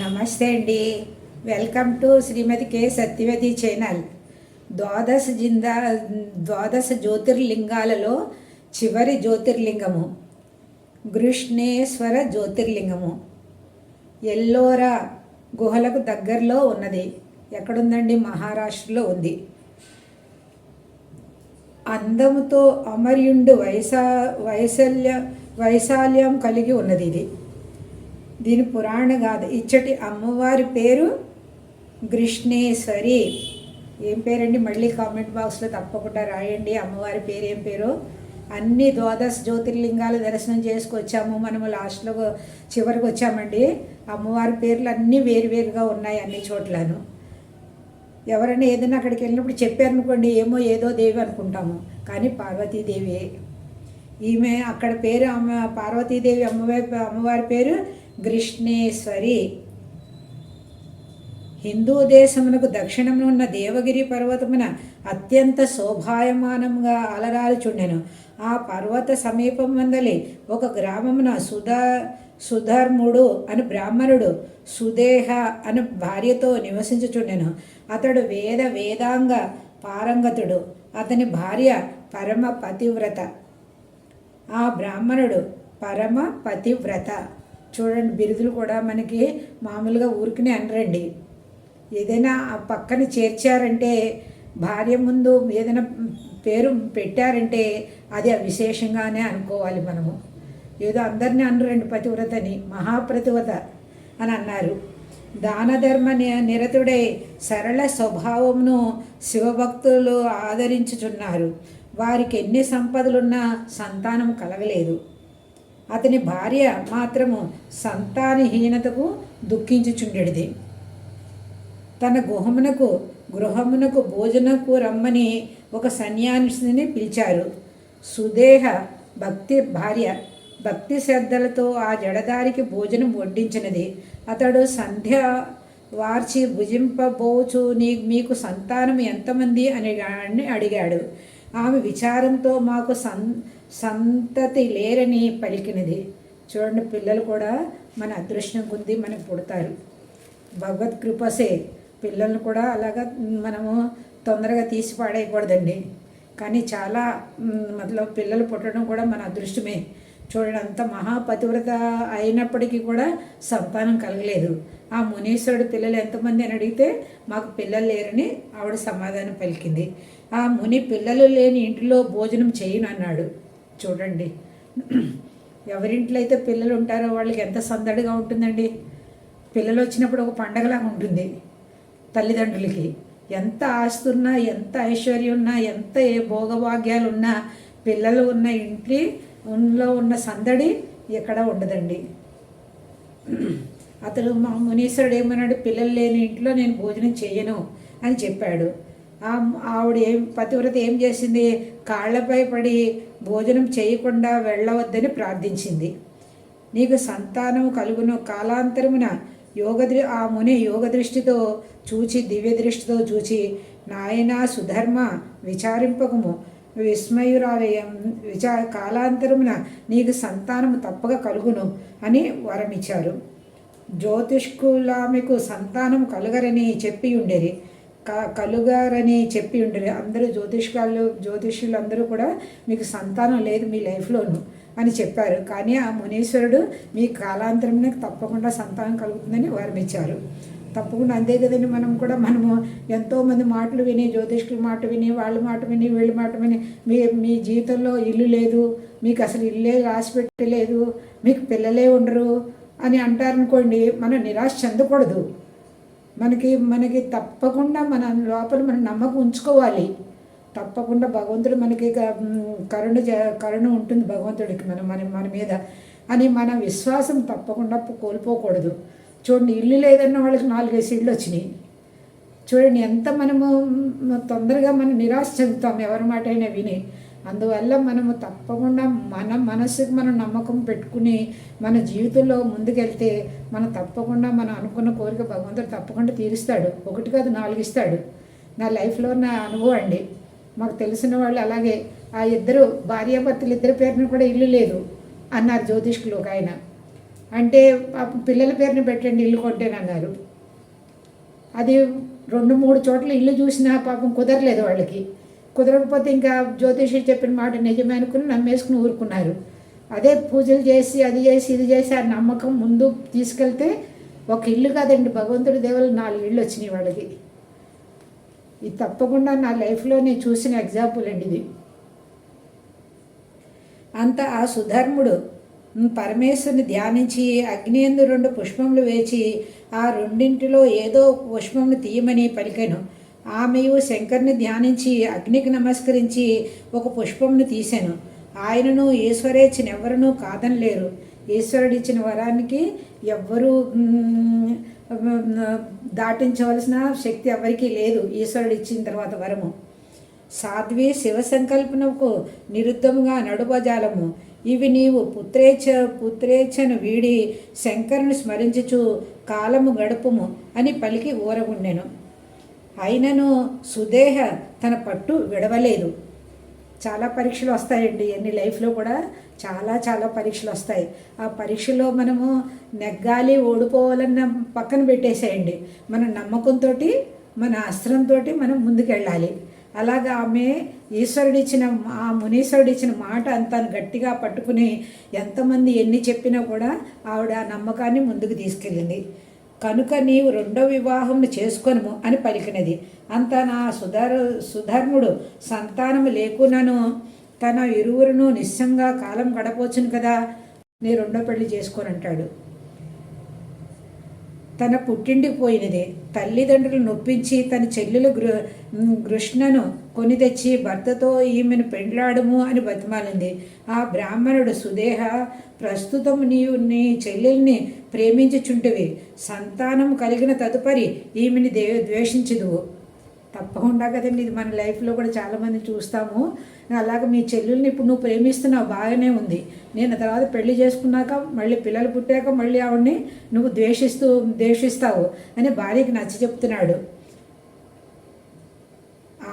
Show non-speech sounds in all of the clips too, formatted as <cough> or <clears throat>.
నమస్తే అండి. Welcome to Shrimati K Satyavathi channel ద్వాదశ జిందా ద్వాదశ జ్యోతిర్లింగాలలో చివరి జ్యోతిర్లింగము. గృష్ణేశ్వర జ్యోతిర్లింగము. ఎల్లోరా గుహలకు దగ్గరలో ఉన్నది. ఎక్కడుందండి? మహారాష్ట్రలో ఉంది. అందముతో అమర్యుండు వైశా వైశల్య వైశాల్యం కలిగి ఉన్నది ఇది. దీని పురాణ గాథ. ఇచ్చటి అమ్మవారి పేరు కృష్ణేశ్వరి. ఏం పేరండి? మళ్ళీ కామెంట్ బాక్స్లో తప్పకుండా రాయండి. అమ్మవారి పేరు ఏం పేరు? అన్ని ద్వాదశ జ్యోతిర్లింగాలు దర్శనం చేసుకొచ్చాము. మనము లాస్ట్లో చివరికి వచ్చామండి. అమ్మవారి పేర్లు అన్నీ వేరువేరుగా ఉన్నాయి అన్ని చోట్లను. ఎవరైనా ఏదైనా అక్కడికి వెళ్ళినప్పుడు చెప్పారనుకోండి ఏమో ఏదో దేవి అనుకుంటాము. కానీ పార్వతీదేవి ఈమె అక్కడ పేరు అమ్మ పార్వతీదేవి అమ్మవారి అమ్మవారి పేరు గ్రిష్ణేశ్వరి హిందూ దేశమునకు దక్షిణమున ఉన్న దేవగిరి పర్వతమున అత్యంత శోభాయమానంగా అలరాలుచుండెను. ఆ పర్వత సమీపం వందలి ఒక గ్రామమున సుధా సుధర్ముడు అని బ్రాహ్మణుడు సుదేహ అని భార్యతో నివసించుచుండెను. అతడు వేద వేదాంగ పారంగతుడు. అతని భార్య పరమ పతివ్రత ఆ బ్రాహ్మణుడు పరమ పతివ్రత చూడండి బిరుదులు కూడా మనకి మామూలుగా ఊరికనే అనరండి. ఏదైనా ఆ పక్కన చేర్చారంటే భార్య ముందు ఏదైనా పేరు పెట్టారంటే అది విశేషంగానే అనుకోవాలి మనము. ఏదో అందరినీ అనరండి పతివ్రతని మహాప్రతివ్రత అని అన్నారు. దానధర్మ నిరతుడై సరళ స్వభావమును శివభక్తులు ఆదరించుచున్నారు. వారికి ఎన్ని సంపదలున్నా సంతానం కలగలేదు. అతని భార్య మాత్రము సంతానహీనతకు దుఃఖించుచుండెడిది. తన గుహమునకు గృహమునకు భోజనకు రమ్మని ఒక సన్యాసిని పిలిచారు. సుదేహ భక్తి భార్య భక్తి శ్రద్ధలతో ఆ జడదారికి భోజనం వడ్డించినది. అతడు సంధ్య వార్చి భుజింపబోచు నీ మీకు సంతానం ఎంతమంది? అని అని అడిగాడు. ఆమె విచారంతో మాకు సం సంతతి లేరని పలికినది. చూడండి పిల్లలు కూడా మన అదృష్టం కొద్ది మనకు పుడతారు. భగవత్ కృపసే. పిల్లల్ని కూడా అలాగా మనము తొందరగా తీసి పాడేయకూడదండి. కానీ చాలా మ్, మతలబ్ పిల్లలు పుట్టడం కూడా మన అదృష్టమే. చూడండి అంత మహాపతివ్రత అయినప్పటికీ కూడా సంతానం కలగలేదు. ఆ మునీశ్వరుడు పిల్లలు ఎంతమంది అని అడిగితే మాకు పిల్లలు లేరని ఆవిడ సమాధానం పలికింది. ఆ ముని పిల్లలు లేని ఇంటిలో భోజనం చేయను అన్నాడు చూడండి. ఎవరింట్లో అయితే పిల్లలు ఉంటారో వాళ్ళకి ఎంత సందడిగా ఉంటుందండి. పిల్లలు వచ్చినప్పుడు ఒక పండగలాగా ఉంటుంది తల్లిదండ్రులకి. ఎంత ఆస్తి ఉన్నా ఎంత ఐశ్వర్యం ఉన్నా ఎంత ఏ భోగభాగ్యాలు ఉన్నా పిల్లలు ఉన్న ఇంటి లో ఉన్న సందడి ఎక్కడ ఉండదండి. అతడు మా మునీశ్వరుడు ఏమన్నాడు పిల్లలు లేని ఇంట్లో నేను భోజనం చేయను అని చెప్పాడు. ఆవిడ ఏం పతివ్రత ఏం చేసింది? కాళ్ళపై పడి భోజనం చేయకుండా వెళ్ళవద్దని ప్రార్థించింది. నీకు సంతానం కలుగును. కాలాంతరమున యోగదృ ఆ ముని యోగ దృష్టితో చూచి దివ్య దృష్టితో చూచి నాయనా సుధర్మ విచారింపకము. విస్మయురాలయం విచా కాలాంతరమున నీకు సంతానము తప్పక కలుగును అని వరమిచ్చారు. జ్యోతిష్కులామెకు సంతానం కలుగరని చెప్పి ఉండేది. కలుగారని చెప్పి ఉండరు. అందరూ జ్యోతిష్కాలు జ్యోతిష్యులు అందరూ కూడా మీకు సంతానం లేదు మీ లైఫ్లోను అని చెప్పారు. కానీ ఆ మునీశ్వరుడు మీ కాలాంతరంలో తప్పకుండా సంతానం కలుగుతుందని వారమిచ్చారు. తప్పకుండా అంతే కదండి మనం కూడా మనము ఎంతోమంది మాటలు విని జ్యోతిష్కుల మాట విని వాళ్ళ మాట విని వీళ్ళ మాట విని మీ మీ జీవితంలో ఇల్లు లేదు మీకు అసలు ఇల్లే రాసి పెట్టలేదు మీకు పిల్లలే ఉండరు అని అంటారనుకోండి మనం నిరాశ చెందకూడదు. మనకి మనకి తప్పకుండా మన లోపల మన నమ్మకం ఉంచుకోవాలి. తప్పకుండా భగవంతుడు మనకి క- కరుణ కరుణ ఉంటుంది భగవంతుడికి మన మన మన మీద. అని మన విశ్వాసం తప్పకుండా కోల్పోకూడదు. చూడండి ఇల్లు లేదన్న వాళ్ళకి నాలుగైదు ఇళ్ళు వచ్చినాయి. చూడండి ఎంత మనము తొందరగా మనం నిరాశ చెందుతాం ఎవరి మాట అయినా విని. అందువల్ల మనము తప్పకుండా మన మనసుకు మనం నమ్మకం పెట్టుకుని మన జీవితంలో ముందుకెళ్తే మనం తప్పకుండా మనం అనుకున్న కోరిక భగవంతుడు తప్పకుండా తీరుస్తాడు. ఒకటి కాదు నాలుగు ఇస్తాడు. నా లైఫ్లో నా అనుభవం అండి. మాకు తెలిసిన వాళ్ళు అలాగే ఆ ఇద్దరు భార్యాభర్తలు ఇద్దరి పేరున కూడా ఇల్లు లేదు అన్నారు జ్యోతిష్కులు ఒక ఆయన. అంటే పాపం పిల్లల పేరుని పెట్టండి ఇల్లు కొట్టేనన్నారు అది రెండు మూడు చోట్ల ఇల్లు చూసినా పాపం కుదరలేదు వాళ్ళకి. కుదరకపోతే ఇంకా జ్యోతిషి చెప్పిన మాట నిజమే అనుకుని నమ్మేసుకుని ఊరుకున్నారు. అదే పూజలు చేసి అది చేసి ఇది చేసి ఆ నమ్మకం ముందు తీసుకెళ్తే ఒక ఇల్లు కాదండి భగవంతుడి దేవులు నాలుగు ఇళ్ళు వచ్చినాయి వాళ్ళకి. ఇది తప్పకుండా నా లైఫ్లో నేను చూసిన ఎగ్జాంపుల్ అండి ఇది. అంత ఆ సుధర్ముడు పరమేశ్వరుని ధ్యానించి అగ్నియందు రెండు పుష్పములు వేచి ఆ రెండింటిలో ఏదో పుష్పమును తీయమని పలికాను. ఆమెయు శంకర్ని ధ్యానించి అగ్నికి నమస్కరించి ఒక పుష్పంను తీశాను ఆయనను ఈశ్వరేచ్చిన ఎవరునూ కాదనలేరు. ఈశ్వరుడిచ్చిన వరానికి ఎవ్వరూ దాటించవలసిన శక్తి ఎవరికీ లేదు ఈశ్వరుడు ఇచ్చిన తర్వాత వరము. సాధ్వి శివ సంకల్పనకు నిరుద్ధముగా నడుబజాలము ఇవి నీవు పుత్రేచ్ఛ పుత్రేచ్ఛను వీడి శంకరుని స్మరించుచు కాలము గడుపుము అని పలికి ఊరగుండెను. అయినను సుదేహ తన పట్టు విడవలేదు. చాలా పరీక్షలు వస్తాయండి. ఎన్ని లైఫ్లో కూడా చాలా చాలా పరీక్షలు వస్తాయి. ఆ పరీక్షలో మనము నెగ్గాలి ఓడిపోవాలన్న పక్కన పెట్టేసేయండి. మన నమ్మకంతో మన అస్త్రంతో మనం ముందుకెళ్ళాలి. అలాగా ఆమె ఈశ్వరుడిచ్చిన ఆ మునీశ్వరుడిచ్చిన మాట అంతాను గట్టిగా పట్టుకుని ఎంతమంది ఎన్ని చెప్పినా కూడా ఆవిడ ఆ నమ్మకాన్ని ముందుకు తీసుకెళ్ళింది. కనుక నీవు రెండో వివాహం చేసుకొనుము అని పలికినది. అంత నా సుధర్ సుధర్ముడు సంతానము లేకునను తన ఇరువురును నిస్సంగా కాలం గడపవచ్చును కదా నీ రెండో పెళ్ళి చేసుకొని అంటాడు తన పుట్టింటికి పోయినది. తల్లిదండ్రులు నొప్పించి తన చెల్లెలు గృ కృష్ణను కొని తెచ్చి భర్తతో ఈమెను పెండ్లాడుము అని బతిమాలింది. ఆ బ్రాహ్మణుడు సుదేహ ప్రస్తుతం నీవు నీ చెల్లెల్ని ప్రేమించుచుంటివి. సంతానం కలిగిన తదుపరి ఈమెని దే ద్వేషించదువు. తప్పకుండా కదండి ఇది మన లైఫ్లో కూడా చాలామంది చూస్తాము. అలాగే మీ చెల్లెల్ని ఇప్పుడు నువ్వు ప్రేమిస్తున్నావు బాగానే ఉంది. నేను తర్వాత పెళ్ళి చేసుకున్నాక మళ్ళీ పిల్లలు పుట్టాక మళ్ళీ ఆవిడ్ని నువ్వు ద్వేషిస్తూ ద్వేషిస్తావు అని భార్యకి నచ్చ చెప్తున్నాడు.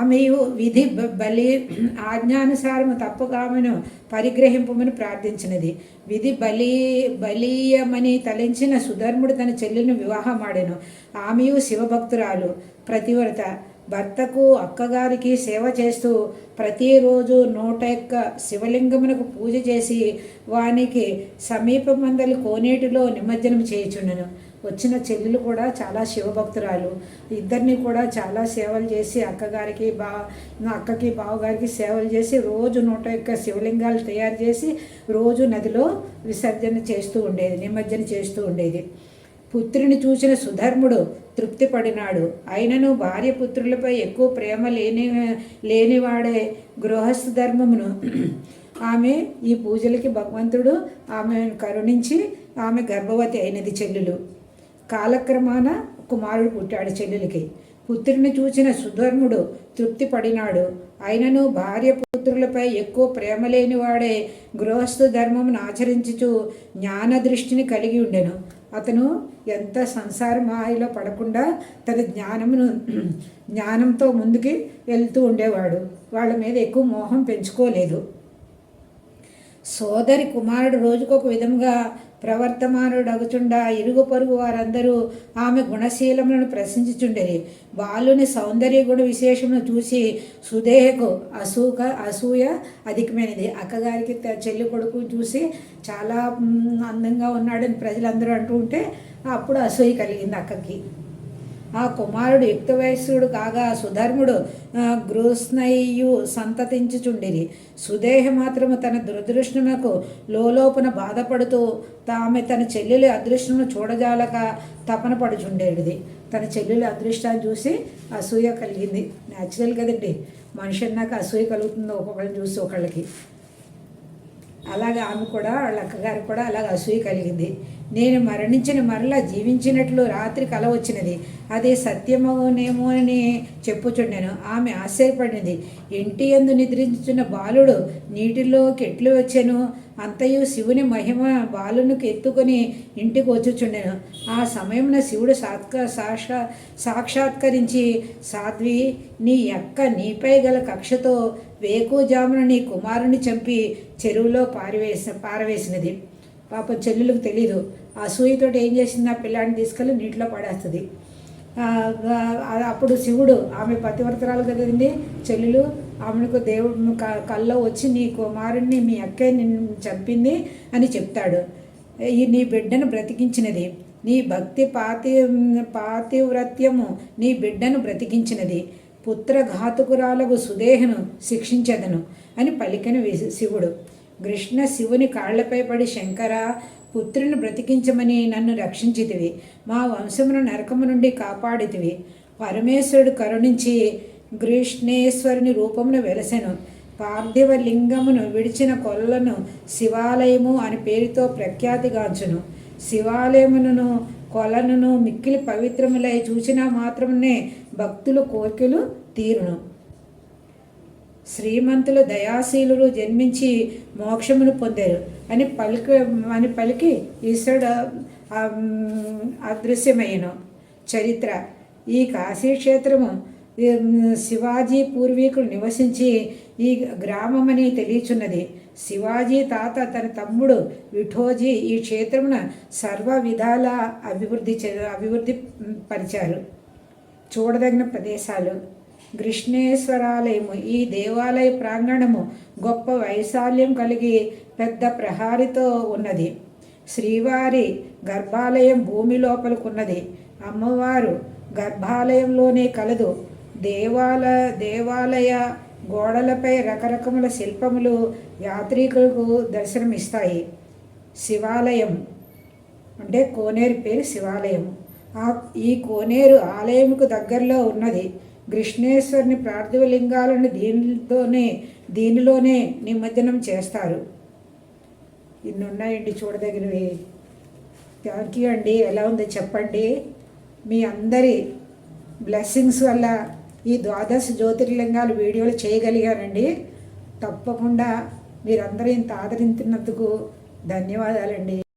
ఆమెయు విధి బలి ఆజ్ఞానుసారము తప్పక ఆమెను పరిగ్రహింపమని ప్రార్థించినది. విధి బలి బలీయమని తలించిన సుధర్ముడు తన చెల్లెలను వివాహమాడెను. ఆమెయు శివభక్తురాలు. ప్రతివ్రత. భర్తకు అక్కగారికి సేవ చేస్తూ ప్రతిరోజు నూట యొక్క శివలింగమునకు పూజ చేసి వానికి సమీపమందలి కోనేటిలో నిమజ్జనం చేయుచుండెను. వచ్చిన చెల్లెలు కూడా చాలా శివభక్తురాలు. ఇద్దరిని కూడా చాలా సేవలు చేసి అక్కగారికి బా నా అక్కకి బావగారికి సేవలు చేసి రోజు నూట యొక్క శివలింగాలు తయారు చేసి రోజు నదిలో విసర్జన చేస్తూ ఉండేది నిమజ్జన చేస్తూ ఉండేది. పుత్రుని చూసిన సుధర్ముడు తృప్తి పడినాడు అయినను భార్య పుత్రులపై ఎక్కువ ప్రేమ లేని లేనివాడే గృహస్థ ధర్మమును ఆమె ఈ పూజలకి భగవంతుడు ఆమెను కరుణించి ఆమె గర్భవతి అయినది చెల్లెలు. కాలక్రమాన కుమారుడు పుట్టాడు చెల్లెలికి. పుత్రుని చూసిన సుధర్ముడు తృప్తి పడినాడు అయినను భార్య పుత్రులపై ఎక్కువ ప్రేమ లేనివాడే గృహస్థ ధర్మమును ఆచరించుచు జ్ఞాన దృష్టిని కలిగి ఉండెను. అతను ఎంత సంసార మాయలో పడకుండా తన జ్ఞానమును <clears throat> జ్ఞానంతో ముందుకి వెళ్తూ ఉండేవాడు. వాళ్ళ మీద ఎక్కువ మోహం పెంచుకోలేదు. సోదరి కుమారుడు రోజుకొక విధంగా ప్రవర్తమానుడగుచుండా ఇరుగు పొరుగు వారందరూ ఆమె గుణశీలములను ప్రశంసించుండేది బాలుని సౌందర్య గుణ విశేషమును చూసి సుదేహకు అసూక అసూయ అధికమైనది. అక్కగారికి చెల్లి కొడుకు చూసి చాలా అందంగా ఉన్నాడని ప్రజలందరూ అంటూ ఉంటే అప్పుడు అసూయ కలిగింది అక్కకి. ఆ కుమారుడు యుక్త వయస్సుడు కాగా సుధర్ముడు ఆ, సంతతించుచుండిరి. సుదేహ మాత్రము తన దురదృష్టమునకు లోలోపన బాధపడుతూ తామె తన చెల్లెలి అదృష్టమును చూడజాలక తపన పడుచుండేది తన చెల్లెలి అదృష్టాన్ని చూసి అసూయ కలిగింది. న్యాచురల్ కదండి. మనిషి అన్నాక అసూయ కలుగుతుంది ఒక్కొక్కరిని చూసి ఒకళ్ళకి. అలాగే ఆమె కూడా వాళ్ళ అక్కగారు కూడా అలాగ అసూయ కలిగింది. నేను మరణించిన మరలా జీవించినట్లు రాత్రి కల వచ్చినది. అది సత్యమోనేమో అని చెప్పుచుండెను. ఆమె ఆశ్చర్యపడినది ఇంటి యందు నిద్రించుచున్న బాలుడు నీటిలో కెట్లు వచ్చాను. అంతయు శివుని మహిమ బాలునికి ఎత్తుకొని ఇంటికి వచ్చుచుండెను. ఆ సమయమున శివుడు సాత్క సాక్షా సాక్షాత్కరించి సాధ్వి నీ యొక్క నీపై గల కక్షతో వేకుజామున నీ కుమారుని చంపి చెరువులో పారివేసి పారవేసినది. పాప చెల్లెలకు తెలీదు. ఆ సూయితోటి ఏం చేసింది? ఆ పిల్లాడిని తీసుకెళ్ళి నీటిలో పడేస్తుంది. అప్పుడు శివుడు ఆమె పతివ్రతరాలు కదండి చెల్లెలు ఆమెకు దేవుడు క- కల్లో వచ్చి నీ కుమారుణ్ణి మీ అక్కే నిన్ను చంపింది అని చెప్తాడు. ఈ నీ బిడ్డను బ్రతికించినది. నీ భక్తి పాతి పాతివ్రత్యము నీ బిడ్డను బ్రతికించినది. పుత్రఘాతుకురాలకు సుదేహను శిక్షించదను అని పలికిన వి- శివుడు. కృష్ణ శివుని కాళ్ళపై పడి శంకర పుత్రుని బ్రతికించమని నన్ను రక్షించితివి. మా వంశమును నరకము నుండి కాపాడితివి. పరమేశ్వరుడు కరుణించి కృష్ణేశ్వరుని రూపమును వెలసెను. పార్థివ లింగమును విడిచిన కొల్లను శివాలయము అని పేరుతో ప్రఖ్యాతిగాంచును. శివాలయమును కొలనును మిక్కిలి పవిత్రములై చూచినా మాత్రమే భక్తులు కోరికలు తీరును. శ్రీమంతులు దయాశీలులు జన్మించి మోక్షమును పొందారు. అని పలికి అని పలికి ఈశ్వరుడు అదృశ్యమైన చరిత్ర. ఈ కాశీక్షేత్రము శివాజీ పూర్వీకులు నివసించి ఈ గ్రామమని తెలియచున్నది. శివాజీ తాత తన తమ్ముడు విఠోజీ ఈ క్షేత్రమున సర్వ విధాల అభివృద్ధి చే అభివృద్ధి పరిచారు. చూడదగిన ప్రదేశాలు. కృష్ణేశ్వరాలయము ఈ దేవాలయ ప్రాంగణము గొప్ప వైశాల్యం కలిగి పెద్ద ప్రహారితో ఉన్నది. శ్రీవారి గర్భాలయం భూమి లోపలకున్నది. అమ్మవారు గర్భాలయంలోనే కలదు. దేవాల దేవాలయ గోడలపై రకరకముల శిల్పములు యాత్రికులకు దర్శనమిస్తాయి. శివాలయం అంటే కోనేరు పేరు శివాలయం ఈ కోనేరు ఆలయంకు దగ్గరలో ఉన్నది. కృష్ణేశ్వరుని పార్థివ లింగాలను దీనితోనే దీనిలోనే నిమజ్జనం చేస్తారు. ఇన్ని ఉన్నాయండి చూడదగినవి. థ్యాంక్ యూ అండి. ఎలా ఉందో చెప్పండి? మీ అందరి బ్లెస్సింగ్స్ వల్ల ఈ ద్వాదశ జ్యోతిర్లింగాలు వీడియోలు చేయగలిగానండి. తప్పకుండా మీరందరూ ఇంత ఆదరించినందుకు ధన్యవాదాలండి.